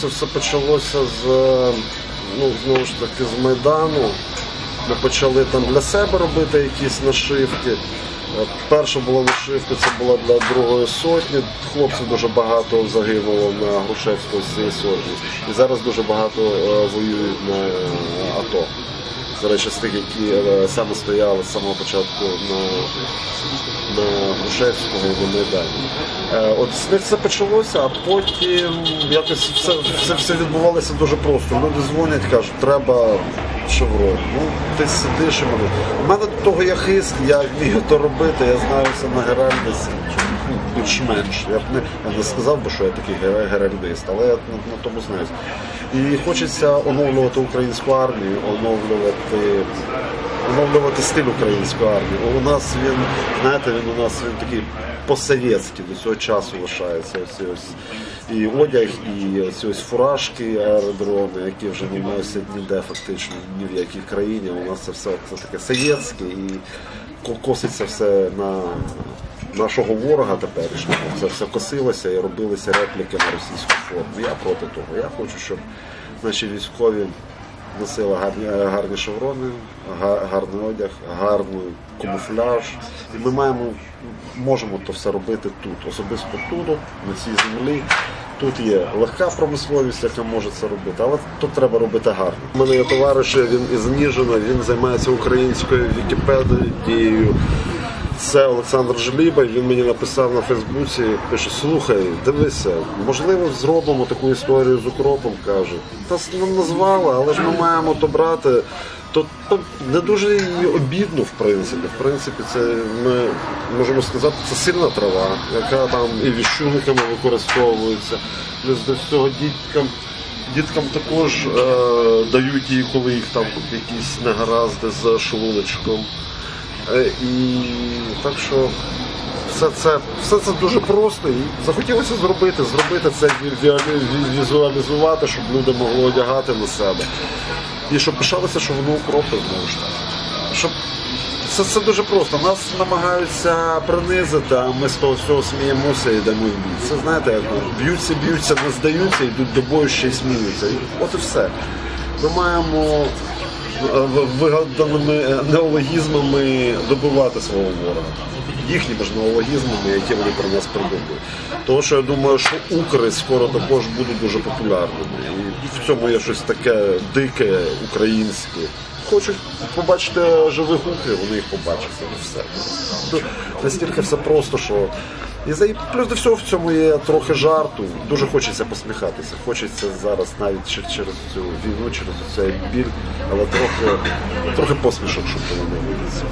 Це все почалося з ну знову ж таки з майдану. Ми почали там для себе робити якісь нашивки. Перша була нашивка, це була для другої сотні. Хлопців дуже багато загинуло на Грушевського з сотні. І зараз дуже багато е, воюють на АТО. До речі, з тих, які е, саме стояли з самого початку на, на Грушевського і на Майдані. Е, От з них це почалося, а потім якось все, все, все відбувалося дуже просто. Люди дзвонять, кажуть, треба шеврон. Ну, ти сидиш і мене. У мене до того є хист, я вмію то робити, я знаюся на геральдиці. Ну, Більш-менш. Я б не, я не сказав би, що я такий гера- геральдист, але я на, на тому знаюсь. І хочеться оновлювати українську армію, оновлювати оновлювати стиль української армії. У нас він, знаєте, він у нас він такий по-совєтськи до цього часу лишається. Ось, ось і одяг, і ось, ось фуражки, аеродроми, які вже не носять ніде фактично ні в якій країні. У нас це все це таке совєтське і коситься все на нашого ворога теперішнього. Це все косилося і робилися репліки на російську форму. Я проти того. Я хочу, щоб наші військові носили гарні, гарні шеврони, гарний одяг, гарний камуфляж. І ми маємо, можемо то все робити тут, особисто тут, на цій землі. Тут є легка промисловість, яка може це робити, але тут треба робити гарно. У мене є товариш, він із Ніжина, він займається українською Вікіпедією. Це Олександр Жліба, він мені написав на Фейсбуці, пише, слухай, дивися, можливо, зробимо таку історію з укропом, каже. Та ну, назвали, але ж ми маємо то брати. То, то не дуже і обідно, в принципі. В принципі, це ми можемо сказати, це сильна трава, яка там і віщуниками використовується. Плюс до цього діткам. Діткам також е, дають її, коли їх там якісь негаразди з шлуночком. Е, І так що все це, все це дуже просто. І захотілося зробити, зробити це ві- ві- ві- візуалізувати, щоб люди могли одягати на себе. І щоб пишалося, що воно укропи знову ж. Щоб це, це дуже просто. Нас намагаються принизити, а ми з того всього сміємося і йдемо в бій. Це знаєте, як б'ються, б'ються, не здаються, йдуть до бою ще й сміються. От і все. Ми маємо вигаданими неологізмами добивати свого ворога. Їхніми ж неологізмами, які вони про нас придумують. Тому що я думаю, що укри скоро також будуть дуже популярними. І в цьому є щось таке дике, українське. Хочуть побачити живих укрів, вони їх побачать. Все. Настільки все просто, що. І плюс до всього в цьому є трохи жарту. Дуже хочеться посміхатися. Хочеться зараз навіть чер- через цю війну, через цей біль, але трохи, трохи посмішок, щоб було не вулиці.